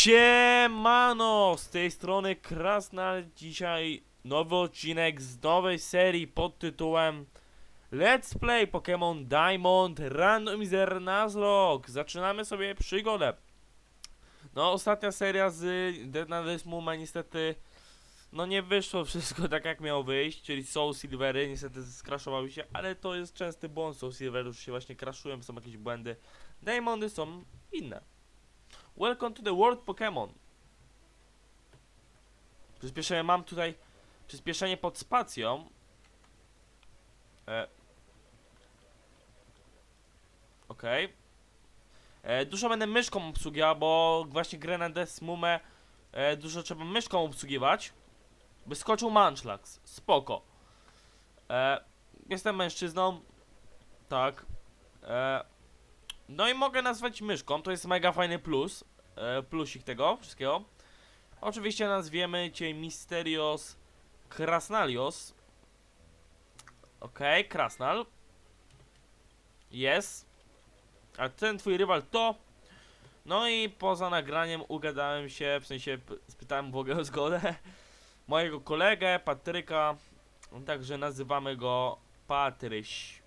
Siemano! Z tej strony Krasnal. Dzisiaj nowy odcinek z nowej serii pod tytułem Let's Play Pokémon Diamond Randomizer Nuzlocke. Zaczynamy sobie przygodę. No, ostatnia seria z Dead Muma niestety no nie wyszło wszystko tak jak miało wyjść, czyli Soul Silvery niestety skraszowały się, ale to jest częsty błąd Soul Silvery, już się właśnie kraszują, są jakieś błędy. Diamondy są inne. Welcome to the world Pokémon. Przyspieszenie mam tutaj. Przyspieszenie pod spacją. E. Okej. E, Dużo będę myszką obsługiwał, bo właśnie grę na Desmumę e, dużo trzeba myszką obsługiwać. By skoczył Munchlax. Spoko. E, jestem mężczyzną. Tak. E, no i mogę nazwać myszką, to jest mega fajny plus. E, plusik tego wszystkiego. Oczywiście nazwiemy cię Mysterios Krasnalios. Okej, Krasnal. Jest. A ten twój rywal to. No i poza nagraniem ugadałem się, w sensie spytałem w ogóle o zgodę mojego kolegę, Patryka. Także nazywamy go Patryś.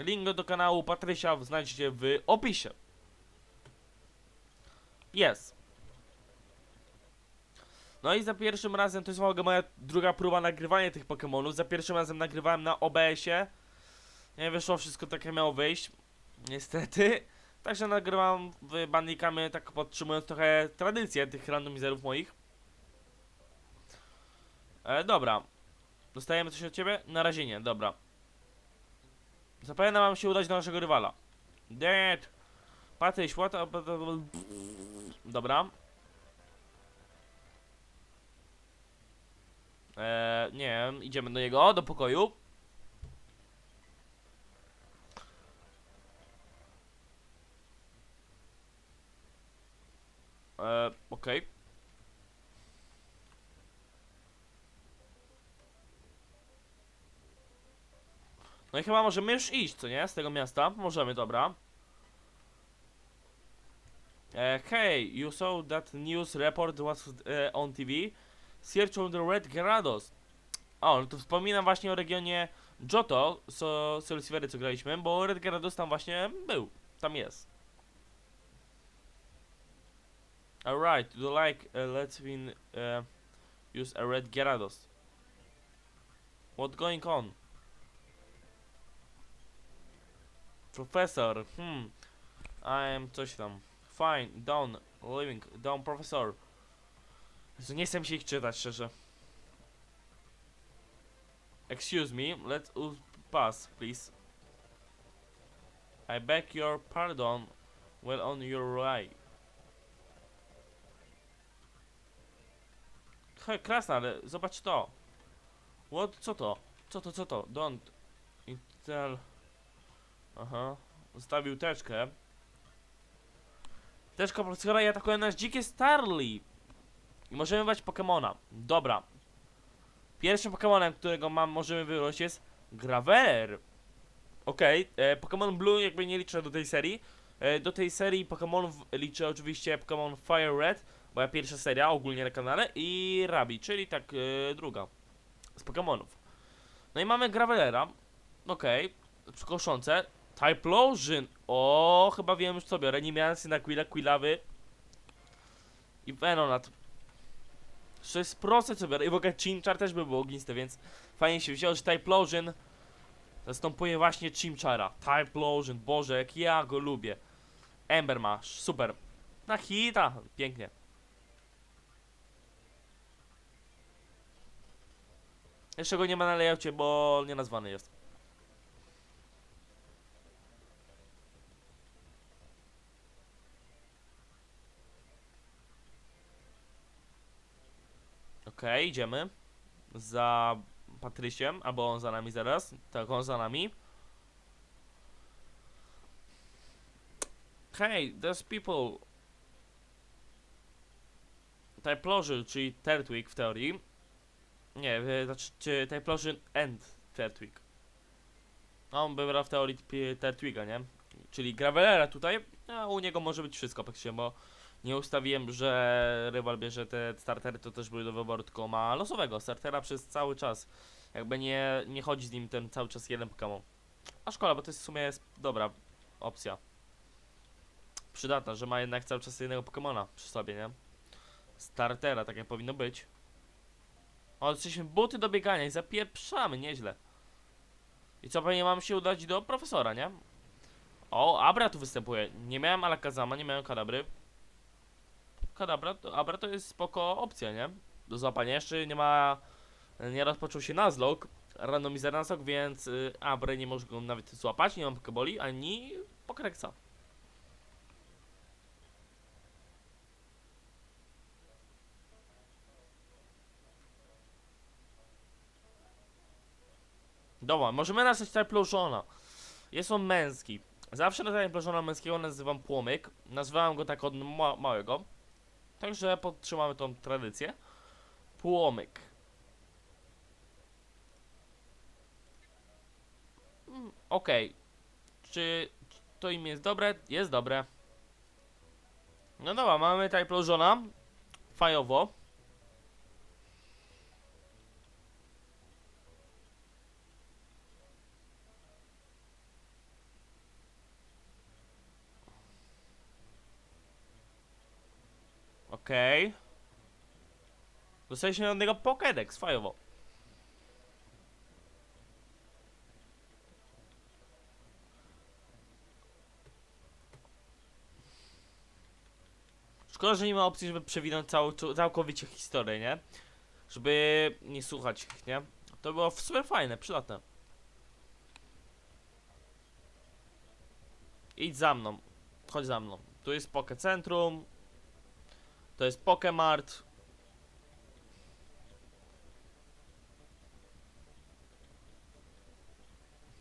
Link do kanału Patrysia znajdziecie w opisie. Jest. No i za pierwszym razem, to jest moja druga próba nagrywania tych Pokémonów. Za pierwszym razem nagrywałem na OBS-ie. Nie wyszło wszystko tak jak miało wyjść. Niestety. Także nagrywam w bandikamy, tak podtrzymując trochę tradycję tych randomizerów moich. E, dobra. Dostajemy coś od ciebie? Na razie nie, dobra. Zapewne mam się udać do naszego rywala. Dead. Patryś, what Dobra. Eee, nie idziemy do niego, do pokoju. Eee, okej. No i chyba możemy już iść, co nie? Z tego miasta. Możemy, dobra. Uh, hey, you saw that news report was uh, on TV? Search on the Red Gyarados. O, no to wspominam właśnie o regionie Johto, so, Soul Silvery, co graliśmy, bo Red Gyarados tam właśnie był. Tam jest. Alright, do like uh, let's win uh, use a Red Gyarados? What going on? Professor, hmm. I'm coś tam. Fine, down, living, down, professor. Jezu, nie chcę się ich czytać, szczerze. Excuse me, let us pass, please. I beg your pardon, well on your right. Hej, krasna, ale zobacz to. What? Co to? Co to, co to? Don't. Intel. Aha. Zostawił teczkę. Teczka profesora i atakuje nas dzikie Starly. I możemy wybrać Pokemona. Dobra. Pierwszym Pokemonem, którego mam, możemy wybrać jest Graveler. Okej, okay. Pokémon Blue jakby nie liczę do tej serii. E, do tej serii Pokémonów liczę oczywiście Pokémon Fire Red, moja pierwsza seria ogólnie na kanale i Rabi, czyli tak e, druga z Pokémonów. No i mamy Gravelera. Okej, okay. Typlosion. O, chyba wiem już co biorę. Nimiansy na Quilla, Quillawy. I Venonat. 6% co biorę. I w ogóle Chimchar też by było ogniste, więc fajnie się wzięło, że Typlosion zastępuje właśnie Chimchara. Typlosion, Boże, jak ja go lubię. Ember masz, super. Na hita, pięknie. Jeszcze go nie ma na layoutie, bo nie nazwany jest. Okej, idziemy. Za Patrysiem, albo on za nami zaraz. Tak, on za nami. Hey, there's people. Typlosion, czyli Tertwig w teorii. Nie, e, znaczy czy Typlosion and. No, on by brał w teorii Tertwiga, nie? Czyli Gravelera tutaj. A u niego może być wszystko, praktycznie, bo nie ustawiłem, że rywal bierze te startery, to też były do wyboru, tylko ma losowego startera przez cały czas. Jakby nie, nie chodzi z nim ten cały czas jeden Pokémon. A szkoda, bo to jest w sumie jest dobra opcja. Przydatna, że ma jednak cały czas jednego Pokemona przy sobie, nie? Startera, tak jak powinno być. O, jesteśmy buty do biegania i zapieprzamy, nieźle. I co, pewnie mam się udać do profesora, nie? O, Abra tu występuje. Nie miałem Alakazama, nie miałem Kadabry. Kadabra, to, Abra to jest spoko opcja, nie? Do złapania. Jeszcze nie ma... Nie rozpoczął się Nuzlocke, randomizer Nuzlocke, więc y, nie może go nawet złapać, nie mam Pokeboli, ani Pokreksa. Dobra, możemy nazwać Typlożona. Jest on męski. Zawsze na Typlożona męskiego nazywam Płomyk. Nazywałem go tak od ma małego. Także podtrzymamy tą tradycję. Płomyk. Mm, Okej. Czy to imię jest dobre? Jest dobre. No dobra, mamy Typlożona. Fajowo. Okej. Dostaliśmy od niego Pokédex, fajowo. Szkoda, że nie ma opcji, żeby przewinąć całkowicie historię, nie? Żeby nie słuchać ich, nie? To było w sumie fajne, przydatne. Idź za mną. Chodź za mną. Tu jest Poke Centrum. To jest Pokemart.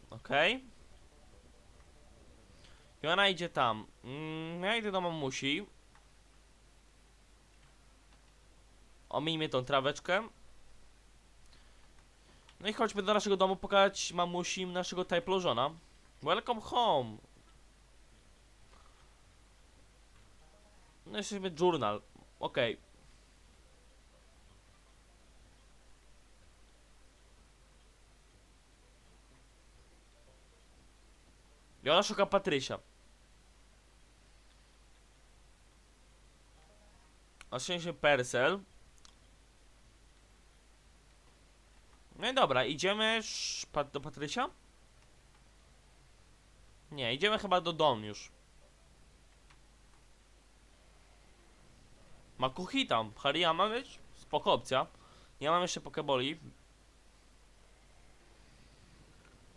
Okej. Okay. I ona idzie tam. Mm, ja idę do mamusi. Omijmy tą traweczkę. No i chodźmy do naszego domu pokazać mamusi naszego Typlożona. Welcome home. No jesteśmy journal. Okej. I ona szuka Patrysia. A szczęście Persel. No i dobra, idziemy do Patrysia? Nie, idziemy chyba do Don już. Makuhita, Hariyama być? Spoko opcja. Ja mam jeszcze Pokeboli.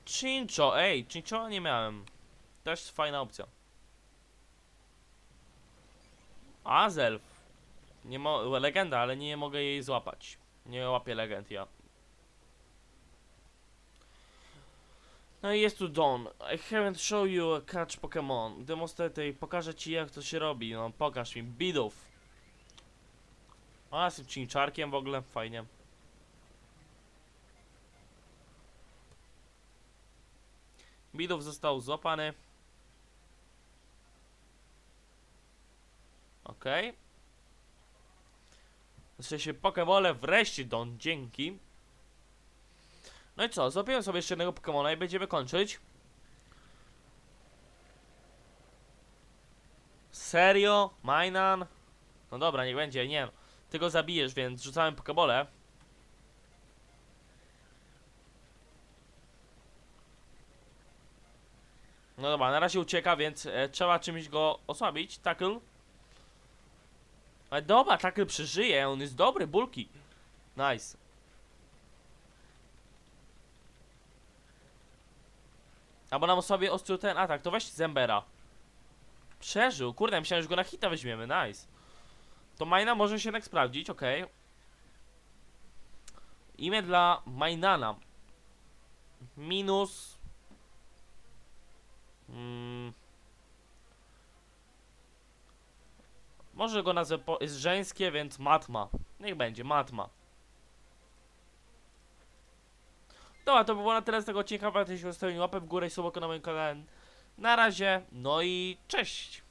Chincho, ej, Chincho nie miałem. Też fajna opcja. Azelf. Nie mo legenda, ale nie mogę jej złapać. Nie łapię legend ja. No i jest tu Don. I haven't show you a catch Pokémon. Demonstrate, pokażę ci jak to się robi. No pokaż mi. Bidów. A, z cinczarkiem w ogóle, fajnie. Bidów został złapany. Okej. Okay. Jeszcze się Pokemole wreszcie Don, dzięki. No i co, złapiłem sobie jeszcze jednego Pokemona i będziemy kończyć. Serio? Mainan? No dobra, niech będzie, nie no. Ty go zabijesz, więc rzucałem pokebole. No dobra, na razie ucieka, więc e, trzeba czymś go osłabić. Tackle. Ale dobra, tackle przeżyje, on jest dobry, bulki. Nice. Albo nam sobie ostrzył ten atak, to weź Zembera. Przeżył, kurde, myślałem, że go na hita weźmiemy, nice. To Majna może się jednak sprawdzić, ok. Imię dla Majnana. Minus. Mm. Może go nazwę po... jest żeńskie, więc Matma. Niech będzie, Matma. Dobra, to by było na tyle z tego odcinka. Pamiętajcie o zostawieniu łapę w górę i suboku na moim kanale. Na razie, no i cześć!